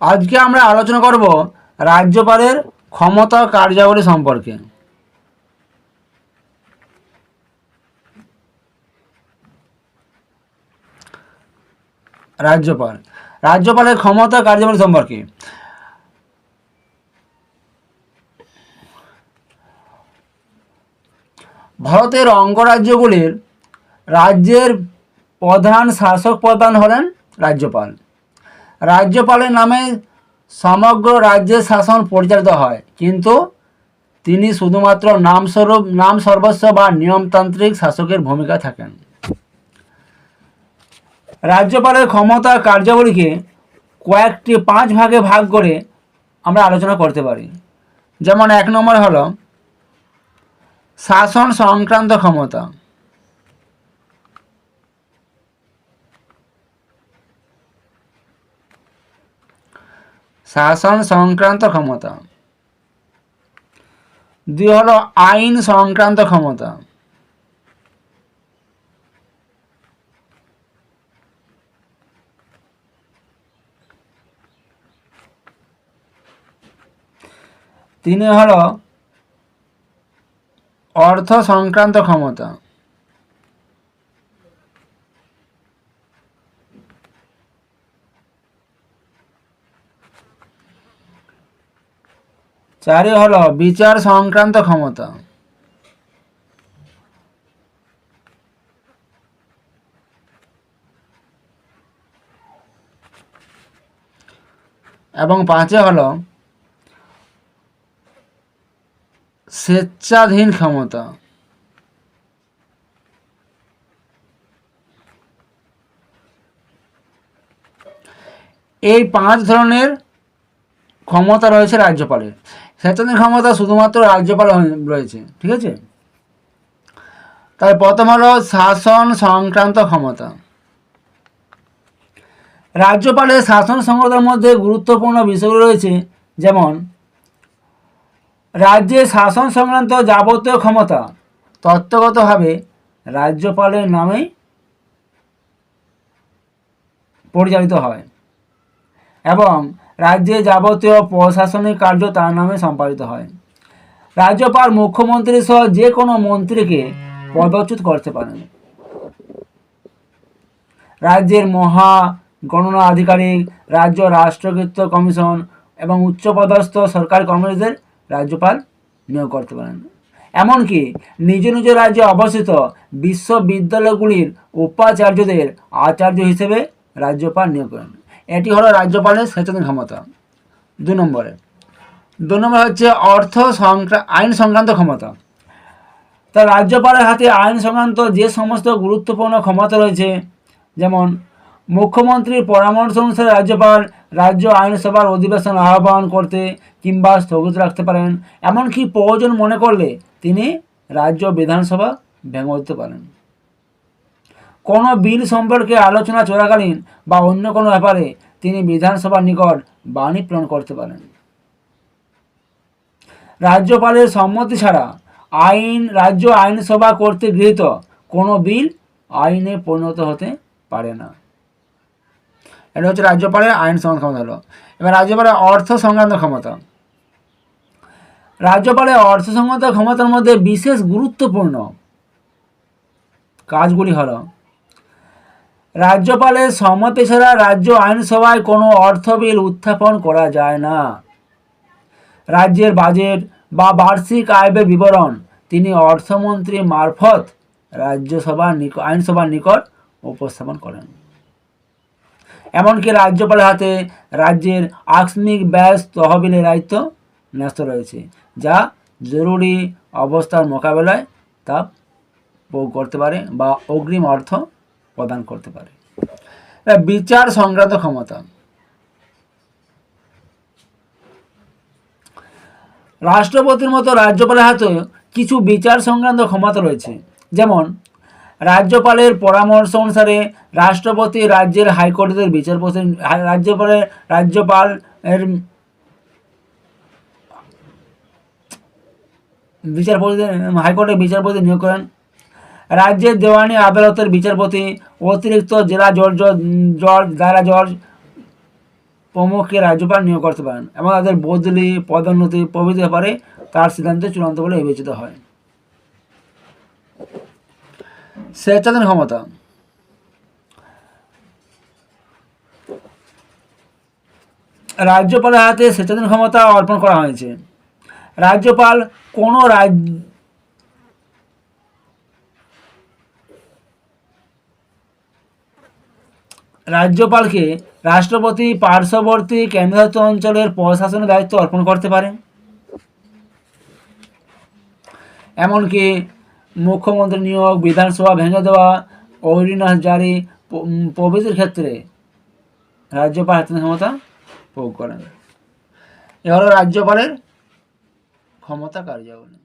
আজকে আমরা আলোচনা করব রাজ্যপালের ক্ষমতা কার্যাবলী সম্পর্কে। রাজ্যপাল, রাজ্যপালের ক্ষমতা কার্যাবলী সম্পর্কে। ভারতের অঙ্গরাজ্যগুলির রাজ্যের প্রধান শাসক প্রধান হলেন রাজ্যপাল। রাজ্যপালের নামে সমগ্র রাজ্যের শাসন পরিচালিত হয়। কিন্তু তিনি শুধুমাত্র নামস্বরূপ নাম সর্বস্ব বা নিয়মতান্ত্রিক শাসকের ভূমিকা থাকেন। রাজ্যপালের ক্ষমতা কার্যাবলীকে কয়েকটি পাঁচ ভাগে ভাগ করে আমরা আলোচনা করতে পারি। যেমন এক নম্বর হলো শাসন সংক্রান্ত ক্ষমতা। শাসন সংক্রান্ত ক্ষমতা। দুই হলো আইন সংক্রান্ত ক্ষমতা। তিন হলো অর্থ সংক্রান্ত ক্ষমতা। চারে হলো বিচার সংক্রান্ত ক্ষমতা। এবং পাঁচে হলো স্বেচ্ছাধীন ক্ষমতা। এই পাঁচ ধরনের ক্ষমতা রয়েছে রাজ্যপালের। স্বেচ্ছাধীন ক্ষমতা শুধুমাত্র রাজ্যপাল রয়েছে, ঠিক আছে? তাই প্রথম হলো শাসন সংক্রান্ত ক্ষমতা। রাজ্যপালের শাসন সংক্রান্তের মধ্যে গুরুত্বপূর্ণ বিষয়গুলো রয়েছে, যেমন, রাজ্যে শাসন সংক্রান্ত যাবতীয় ক্ষমতা তত্ত্বগতভাবে রাজ্যপালের নামেই পরিচালিত হয়। এবং রাজ্যে যাবতীয় প্রশাসনিক কার্য তার নামে সম্পাদিত হয়। রাজ্যপাল, মুখ্যমন্ত্রী সহ যে কোনো মন্ত্রীকে পদচ্যুত করতে পারেন। রাজ্যের মহা গণনা আধিকারিক, রাজ্য রাষ্ট্রকৃত কমিশন এবং উচ্চপদস্থ সরকারি কর্মচারীদের রাজ্যপাল নিয়োগ করতে পারেন। এমনকি নিজ নিজ রাজ্যে অবস্থিত বিশ্ববিদ্যালয়গুলির উপাচার্যদের আচার্য হিসেবে রাজ্যপাল নিয়োগ করেন। এটি হলো রাজ্যপালের সচেতন ক্ষমতা, দু নম্বরে। দু নম্বর হচ্ছে অর্থ সংক্রা আইন সংক্রান্ত ক্ষমতা। তা রাজ্যপালের হাতে আইন সংক্রান্ত যে সমস্ত গুরুত্বপূর্ণ ক্ষমতা রয়েছে, যেমন মুখ্যমন্ত্রীর পরামর্শ অনুসারে রাজ্যপাল রাজ্য আইনসভার অধিবেশন আহ্বান করতে কিংবা স্থগিত রাখতে পারেন, এমনকি প্রয়োজন মনে করলে তিনি রাজ্য বিধানসভা ভেঙে দিতে পারেন। কোনো বিল সম্পর্কে আলোচনা চলাকালীন বা অন্য কোনো ব্যাপারে তিনি বিধানসভার নিকট বাণী প্রেরণ করতে পারেন। রাজ্যপালের সম্মতি ছাড়া আইন, রাজ্য আইনসভা কর্তৃক গৃহীত কোনো বিল আইনে পরিণত হতে পারে না। এটা হচ্ছে রাজ্যপালের আইন সংক্রান্ত ক্ষমতা হলো এবার রাজ্যপালের অর্থ সংক্রান্ত ক্ষমতা। রাজ্যপালের অর্থ সংক্রান্ত ক্ষমতার মধ্যে বিশেষ গুরুত্বপূর্ণ কাজগুলি হলো রাজ্যপালের সম্মতি ছাড়া রাজ্য আইনসভায় কোনো অর্থ বিল উত্থাপন করা যায় না। রাজ্যের বাজেট বা বার্ষিক আয়বের বিবরণ তিনি অর্থমন্ত্রী মারফত রাজ্যসভার নিকট আইনসভার নিকট উপস্থাপন করেন। এমনকি রাজ্যপালের হাতে রাজ্যের আকস্মিক ব্যাস তহবিলের দায়িত্ব ন্যস্ত রয়েছে, যা জরুরি অবস্থার মোকাবেলায় তা করতে পারে বা অগ্রিম অর্থ প্রদান করতে পারে। বিচার সংক্রান্ত ক্ষমতা। রাষ্ট্রপতির মতো রাজ্যপালের হাতে কিছু বিচার সংক্রান্ত ক্ষমতা রয়েছে। যেমন, রাজ্যপালের পরামর্শ অনুসারে রাষ্ট্রপতি রাজ্যের হাইকোর্টের বিচারপতি রাজ্যপালের রাজ্যপাল এর বিচারপতি, হাইকোর্টের বিচারপতি নিয়োগ করেন। রাজ্যের দেওয়ানি আদালতের বিচারপতি অতিরিক্ত জেলা জজ জজ দায়রা জজ প্রমুখকে রাজ্যপাল নিয়োগ করতে পারেন এবং তাদের বদলি, পদোন্নতি প্রভৃতি ব্যাপারে তার সিদ্ধান্ত চূড়ান্ত বলে বিবেচিত হয়। স্বেচ্ছাধীন ক্ষমতা। রাজ্যপালের হাতে স্বেচ্ছাধীন ক্ষমতা অর্পণ করা হয়েছে। রাজ্যপাল কোনো রাজ্য রাজ্যপালকে রাষ্ট্রপতি পার্শ্ববর্তী কেন্দ্রশাসিত অঞ্চলের প্রশাসনের দায়িত্ব অর্পণ করতে পারে এমনকি মুখ্যমন্ত্রী নিয়োগ বিধানসভা ভেঙে দেওয়া অর্ডিন্যান্স জারি প্রভৃতির ক্ষেত্রে রাজ্যপাল হাতে ক্ষমতা প্রয়োগ করেন। এ হলো রাজ্যপালের ক্ষমতা কার্যাবলী।